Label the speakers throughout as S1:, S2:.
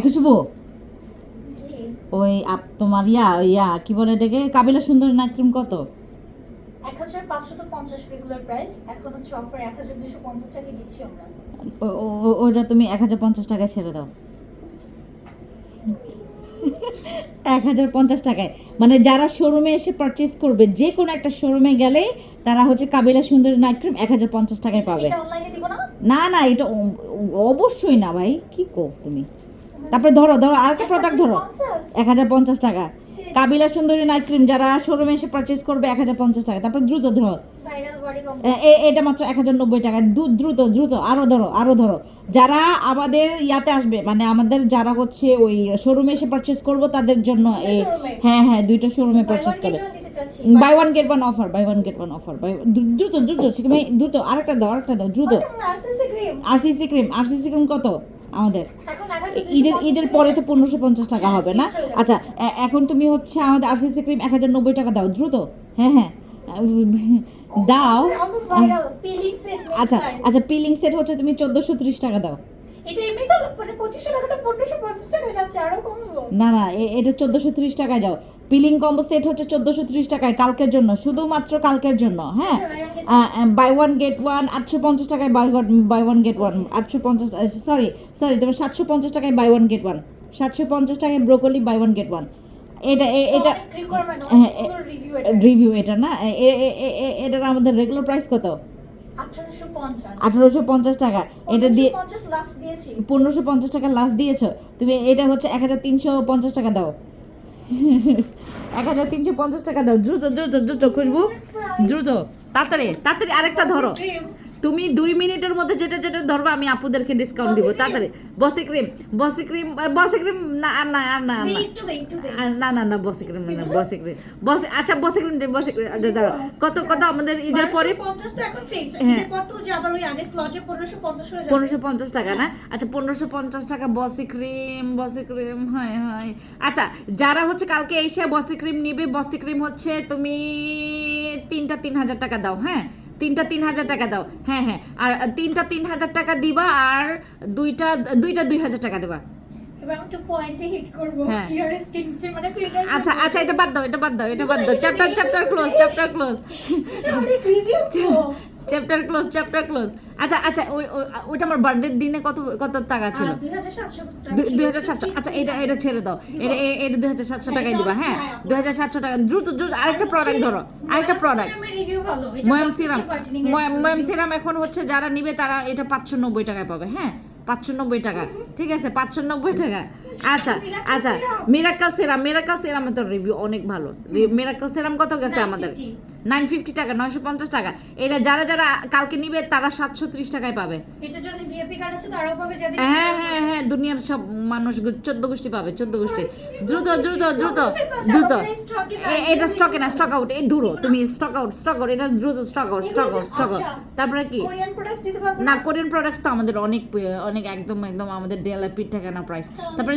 S1: শুভো? ওই আপ তোমার ইয়া ইয়া কি বলে এটাকে? কাবিলা সুন্দরী নাইট ক্রিম কত?
S2: এক হাজার পাঁচশত পঞ্চাশ রেগুলার প্রাইস এখন হচ্ছে অফার এক হাজার দুশো পঞ্চাশ টাকা দিচ্ছি আমরা।
S1: ও- ও- ও- তুমি এক হাজার পঞ্চাশ টাকায় ছেড়ে দাও। এক হাজার পঞ্চাশ টাকায়। মানে যারা শোরুমে এসে পারচেস করবে যে কোনো একটা শোরুমে গেলেই তারা হচ্ছে কাবিলা সুন্দরী নাইট ক্রিম এক হাজার পঞ্চাশ টাকায় পাবে।
S2: না?
S1: না এটা অবশ্যই না ভাই কি কো তুমি? তারপরে ধরো ধরো আরেকটা প্রোডাক্ট ধরো। এক হাজার পঞ্চাশ টাকা। কাবিলা সুন্দরী নাইট ক্রিম যারা শোরুমে এসে পারচেস করবে এক হাজার পঞ্চাশ টাকা। তারপর দ্রুত ধরো। এটা মাত্র এক হাজার নব্বই টাকা। দ্রুত দ্রুত আরও ধরো আরও ধরো। যারা আমাদের ইয়াতে আসবে মানে আমাদের যারা হচ্ছে ওই শোরুমে এসে পারচেস করব তাদের জন্য এই? হ্যাঁ হ্যাঁ দুইটা শোরুমে পারচেস করে। Buy one get one offer buy one get one offer buy দ্রুত দ্রুত দ্রুত আরেকটা দাও আরেকটা দাও দ্রুত।
S2: RCC cream
S1: RCC cream RCC cream কত? আমাদের। ঈদের ঈদের পরে তো পনেরোশো পঞ্চাশ টাকা হবে না। আচ্ছা এখন তুমি হচ্ছে আমাদের আরসিসি ক্রিম এক হাজার নব্বই টাকা দাও দ্রুত। হ্যাঁ হ্যাঁ। দাও। আচ্ছা আচ্ছা পিলিং সেট হচ্ছে তুমি চোদ্দোশো ত্রিশ টাকা দাও।
S2: এটা এমনি তো মানে 2500 টাকাটা 1550 টাকা যাচ্ছে আরও কমবো।
S1: না না এটা চোদ্দোশো ত্রিশ টাকায় যাও। পিলিং কম্বো সেট হচ্ছে চোদ্দোশো ত্রিশ টাকায় কালকের জন্য শুধুমাত্র কালকের জন্য হ্যাঁ? বাই ওয়ান গেট ওয়ান আটশো পঞ্চাশ টাকায় buy buy one get one আটশো পঞ্চাশ সরি সরি তোমার সাতশো পঞ্চাশ টাকায় বাই ওয়ান গেট ওয়ান সাতশো পঞ্চাশ টাকায় broccoli buy one get one এটা এটা হ্যাঁ,
S2: রিভিউ
S1: রিভিউ এটা। না? এটার আমাদের রেগুলার প্রাইস কত?
S2: 1850
S1: আঠারোশো পঞ্চাশ। টাকা। এটা দিয়ে
S2: 50 লাস্ট দিয়েছি।
S1: পনেরোশো পঞ্চাশ টাকা লাস্ট দিয়েছ। তুমি এটা হচ্ছে এক হাজার তিনশো পঞ্চাশ টাকা দাও। এক হাজার তিনশো পঞ্চাশ টাকা দাও। দ্রুত দ্রুত দ্রুত খুশবু। দ্রুত তাড়াতাড়ি তাড়াতাড়ি আরেকটা ধরো। তুমি দুই মিনিটের মধ্যে যেটা যেটা ধরবে আমি আপুদেরকে ডিসকাউন্ট দিব তাড়াতাড়ি। বসি ক্রিম বসি ক্রিম বসি ক্রিম না আর না আর না না। না না না বসি ক্রিম না বসি ক্রিম বসি আচ্ছা বসি ক্রিম দে বসি ক্রিম আচ্ছা দাঁড়াও। কত কত আমাদের ঈদের পরে?
S2: 50 তো এখন ফিক্স
S1: হ্যাঁ।
S2: এরপর তো যে আবার ওই আগের স্লটে 1550 হয়ে যাবে।
S1: পনেরোশো পঞ্চাশ টাকা না? আচ্ছা পনেরোশো পঞ্চাশ টাকা বসি ক্রিম বসি ক্রিম হয় হয়। আচ্ছা যারা হচ্ছে কালকে এসে বসি ক্রিম নিবে বসি ক্রিম হচ্ছে তুমি তিনটা তিন হাজার টাকা দাও হ্যাঁ? তিনটা তিন হাজার টাকা দাও। হ্যাঁ হ্যাঁ। আর তিনটা তিন হাজার টাকা দিবা আর দুইটা দুইটা দুই হাজার টাকা দেবা। হ্যাঁ।
S2: মানে
S1: আচ্ছা আচ্ছা এটা বাদ দাও এটা বাদ দাও এটা বাদ দাও। Chapter chapter close chapter close chapter close chapter close আচ্ছা আচ্ছা ওই ওই- ওইটা আমার বার্থডের দিনে কত কত টাকা ছিল?
S2: 2700
S1: দুই হাজার সাতশো আচ্ছা এটা এটা ছেড়ে দাও। এটা এ- এটা দুই হাজার সাতশো টাকায় দিবা হ্যাঁ। দুই হাজার সাতশো টাকা। দ্রুত দ্রুত আরেকটা প্রোডাক্ট ধরো আরেকটা প্রোডাক্ট ময়াম সিরাম ময়াম সিরাম এখন হচ্ছে যারা নিবে তারা এটা পাঁচশো নব্বই টাকায় পাবে হ্যাঁ। পাঁচশো নব্বই টাকা। ঠিক আছে পাঁচশো নব্বই টাকা। আচ্ছা আচ্ছা মিরাক্কাল সিরাম মিরাক্কাল সিরামের তো রিভিউ অনেক ভালো। মিরাক্কাল সিরাম কত গেছে আমাদের? নাইন ফিফটি টাকা নয়শো পঞ্চাশ টাকা। এটা যারা যারা কালকে নিবে তারা সাতশো ত্রিশ টাকায় পাবে। হ্যাঁ হ্যাঁ হ্যাঁ দুনিয়ার সব মানুষ চোদ্দ গোষ্ঠী পাবে চোদ্দ গোষ্ঠী। দ্রুত দ্রুত দ্রুত দ্রুত। এটা স্টকে না স্টক আউট এই দূরো তুমি স্টক আউট স্টক আউট এটা দ্রুত stock out stock out stock out তারপরে কি? না কোরিয়ান প্রোডাক্টস তো আমাদের অনেক অনেক একদম একদম আমাদের ডেলা পিঠ থাকে না প্রাইস তারপরে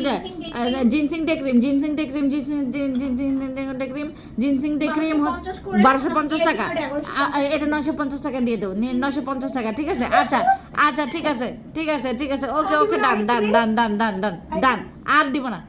S1: ginseng day cream ginseng day cream day cream ginseng day cream
S2: 1250
S1: বারোশো পঞ্চাশ টাকা। এটা নয়শো পঞ্চাশ টাকা দিয়ে দেবো নয়শো পঞ্চাশ টাকা ঠিক আছে? আচ্ছা আচ্ছা ঠিক আছে ঠিক আছে ঠিক আছে ওকে ওকে ডান ডান ডান ডান ডান ডান ডান আর দিব না।